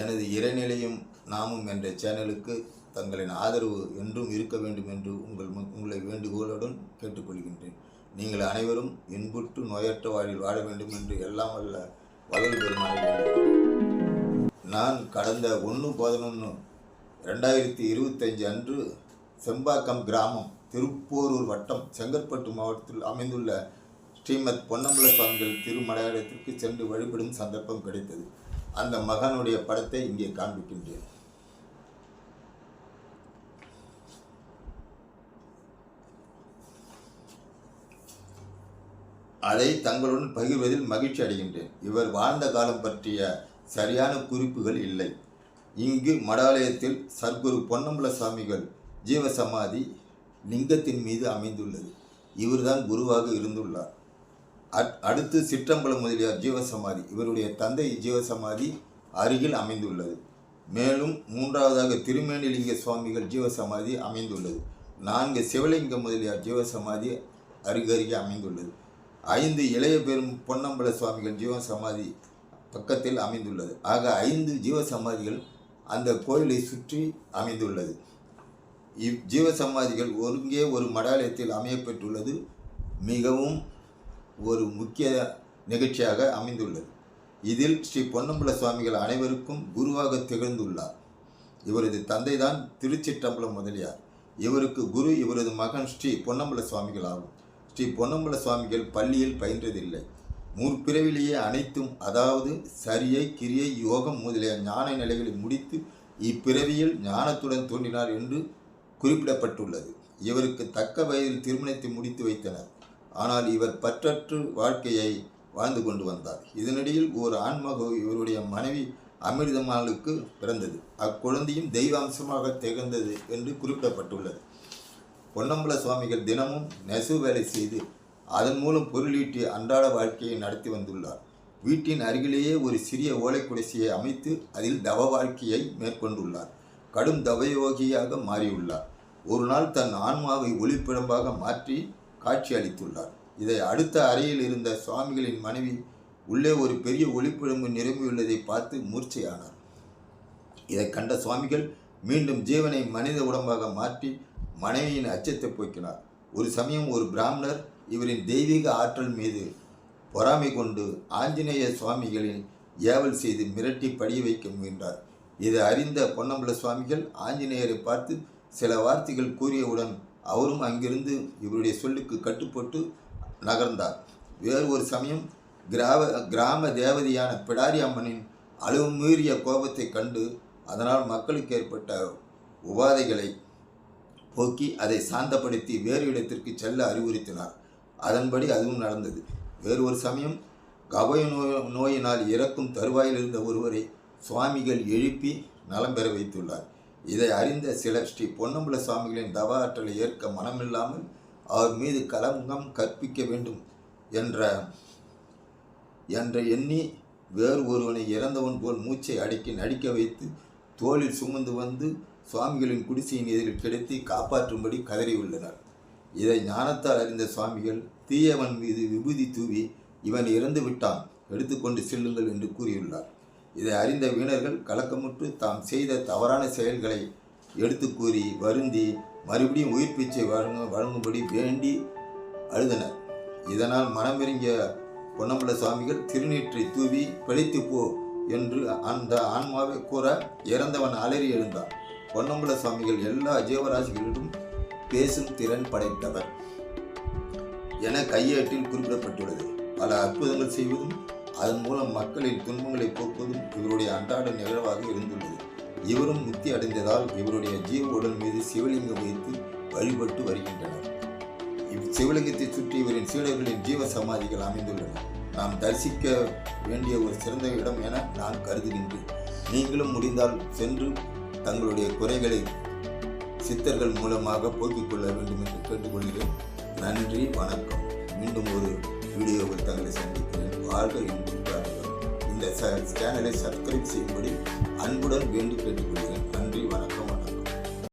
எனது இறைநிலையும் நாமும் என்ற சேனலுக்கு தங்களின் ஆதரவு என்றும் இருக்க வேண்டும் என்று உங்கள் உங்களை வேண்டுகோளுடன் கேட்டுக்கொள்கின்றேன். நீங்கள் அனைவரும் இன்புற்று நோயற்ற வாழ்வில் வாழ வேண்டும் என்று எல்லாம் வல்ல வளல் பெருமானை நான் கடந்த ஒன்று பதினொன்று ரெண்டாயிரத்தி இருபத்தஞ்சு அன்று செம்பாக்கம் கிராமம் திருப்போரூர் வட்டம் செங்கற்பட்டு மாவட்டத்தில் அமைந்துள்ள ஸ்ரீமத் பொன்னம்பல சுவாமிகள் திருமலையாளத்திற்கு சென்று வழிபடும் சந்தர்ப்பம் கிடைத்தது. அந்த மகனுடைய படத்தை இங்கே காண்பிக்கின்றேன். அதை தங்களுடன் பகிர்வதில் மகிழ்ச்சி அடைகின்றேன். இவர் வாழ்ந்த காலம் பற்றிய சரியான குறிப்புகள் இல்லை. இங்கு மடாலயத்தில் சர்க்குரு பொன்னம்பல சுவாமிகள் ஜீவசமாதி லிங்கத்தின் மீது அமைந்துள்ளது. இவர்தான் குருவாக இருந்துள்ளார். அடுத்து சிற்றம்பலம் முதலியார் ஜீவசமாதி. இவருடைய தந்தை ஜீவசமாதி அருகில் அமைந்துள்ளது. மேலும் மூன்றாவதாக திருமேனிலிங்க சுவாமிகள் ஜீவசமாதி அமைந்துள்ளது. நான்கு சிவலிங்க முதலியார் ஜீவசமாதி அருகருகே அமைந்துள்ளது. ஐந்து இளைய பெரும் பொன்னம்பல சுவாமிகள் ஜீவசமாதி பக்கத்தில் அமைந்துள்ளது. ஆக ஐந்து ஜீவசமாதிகள் அந்த கோயிலை சுற்றி அமைந்துள்ளது. இவ் ஜீவசமாதிகள் ஒருங்கே ஒரு மடாலயத்தில் அமையப்பெற்றுள்ளது. மிகவும் ஒரு முக்கிய நிகழ்ச்சியாக அமைந்துள்ளது. இதில் ஸ்ரீ பொன்னம்பல சுவாமிகள் அனைவருக்கும் குருவாக திகழ்ந்துள்ளார். இவரது தந்தைதான் திருச்சிற்றம்பலம் முதலியார். இவருக்கு குரு இவரது மகன் ஸ்ரீ பொன்னம்பல சுவாமிகள் ஆகும். ஸ்ரீ பொன்னம்பல சுவாமிகள் பள்ளியில் பயின்றதில்லை. முற்பிறவிலேயே அனைத்தும் அதாவது சரியை கிரியை யோகம் முதலிய ஞான நிலைகளை முடித்து இப்பிறவியில் ஞானத்துடன் தோன்றினார் என்று குறிப்பிடப்பட்டுள்ளது. இவருக்கு தக்க வயதில் திருமணத்தை முடித்து வைத்தனர். ஆனால் இவர் பற்றற்று வாழ்க்கையை வாழ்ந்து கொண்டு வந்தார். இதனிடையில் ஒரு ஆன்மகோ இவருடைய மனைவி அமிர்தமாளுக்கு பிறந்தது. அக்குழந்தையும் தெய்வாம்சமாக திகழ்ந்தது என்று குறிப்பிடப்பட்டுள்ளது. பொன்னம்பல சுவாமிகள் தினமும் நெசவு வேலை செய்து அதன் மூலம் பொருளீட்டி அன்றாட வாழ்க்கையை நடத்தி வந்துள்ளார். வீட்டின் அருகிலேயே ஒரு சிறிய ஓலை குடிசையை அமைத்து அதில் தவ வாழ்க்கையை மேற்கொண்டுள்ளார். கடும் தவயோகியாக மாறியுள்ளார். ஒரு நாள் தன் ஆன்மாவை ஒளிப்பிழம்பாக மாற்றி காட்சி அளித்துள்ளார் இதை அடுத்த அறையில் இருந்த சுவாமிகளின் மனைவி உள்ளே ஒரு பெரிய ஒளிப்பிழம்பு நிரம்பியுள்ளதை பார்த்து மூர்ச்சையானார். இதை கண்ட சுவாமிகள் மீண்டும் ஜீவனை மனித உடம்பாக மாற்றி மனைவியின் அச்சத்தை போக்கினார். ஒரு சமயம் ஒரு பிராமணர் இவரின் தெய்வீக ஆற்றல் மீது பொறாமை கொண்டு ஆஞ்சநேய சுவாமிகளின் ஏவல் செய்து மிரட்டி படிய வைக்க முயன்றார். இதை அறிந்த பொன்னம்பல சுவாமிகள் ஆஞ்சநேயரை பார்த்து சில வார்த்தைகள் கூறியவுடன் அவரும் அங்கிருந்து இவருடைய சொல்லுக்கு கட்டுப்பட்டு நகர்ந்தார். வேறு ஒரு சமயம் கிராம கிராம தேவதையான பிடாரி அம்மனின் அளவு மீறிய கோபத்தை கண்டு அதனால் மக்களுக்கு ஏற்பட்ட உபாதைகளை போக்கி அதை சாந்தப்படுத்தி வேறு இடத்திற்கு செல்ல அறிவுறுத்தினார். அதன்படி அதுவும் நடந்தது. வேறு ஒரு சமயம் கபய நோய் நோயினால் இறக்கும் தருவாயில் இருந்த ஒருவரை சுவாமிகள் எழுப்பி நலம் பெற வைத்துள்ளார். இதை அறிந்த சிலர் ஸ்ரீ பொன்னம்பல சுவாமிகளின் தவ ஆற்றலை ஏற்க மனமில்லாமல் அவர் மீது கலங்கம் கற்பிக்க வேண்டும் என்ற என்ற எண்ணி வேறு ஒருவனை இறந்தவன் போல் மூச்சை அடக்கி நடிக்க வைத்து தோளில் சுமந்து வந்து சுவாமிகளின் குடிசையின் எதிரில் கிடைத்து காப்பாற்றும்படி கதறியுள்ளனர் இதை ஞானத்தால் அறிந்த சுவாமிகள் தீயவன் மீது விபூதி தூவி இவன் இறந்து விட்டான் எடுத்துக்கொண்டு செல்லுங்கள் என்று கூறியுள்ளார். இதை அறிந்த வீணர்கள் கலக்கமுற்று தாம் செய்த தவறான செயல்களை எடுத்து கூறி வருந்தி மறுபடியும் உயிர் பிச்சை வழங்க வழங்கும்படி வேண்டி அழுதனர். இதனால் மனமிறங்கிய பொன்னம்பல சுவாமிகள் திருநீற்றை தூவி பிழைத்து போ என்று அந்த ஆன்மாவை கூற இறந்தவன் அலறி எழுந்தான். பொன்னம்பல சுவாமிகள் எல்லா ஜீவராசிகளிடம் பேசும் திறன் படைத்தவர் என கையேட்டில் குறிப்பிடப்பட்டுள்ளது. பல அற்புதங்கள் செய்வதும் அதன் மூலம் மக்களின் துன்பங்களை போக்குவதும் இவருடைய அன்றாட நிகழ்வாக இருந்துள்ளது. இவரும் முக்தி அடைந்ததால் இவருடைய ஜீவ உடல் மீது சிவலிங்கம் வைத்து வழிபட்டு வருகின்றனர். இவ் சிவலிங்கத்தை சுற்றி இவரின் சீடர்களின் ஜீவ சமாதிகள் அமைந்துள்ளன. நாம் தரிசிக்க வேண்டிய ஒரு சிறந்த இடம் என நான் கருதுகின்றேன். நீங்களும் முடிந்தால் சென்று தங்களுடைய குறைகளை சித்தர்கள் மூலமாக போக்கிக் கொள்ள வேண்டும் என்று கேட்டுக்கொள்கிறேன். நன்றி வணக்கம். மீண்டும் ஒரு வீடியோவில் தங்களை சந்திக்கிறேன். வாழ்க இன்புற்றார்கள் இந்த ச சேனலை சப்ஸ்கிரைப் செய்யும்படி அன்புடன் வேண்டி கேட்டுக்கொள்கிறேன். நன்றி வணக்கம்.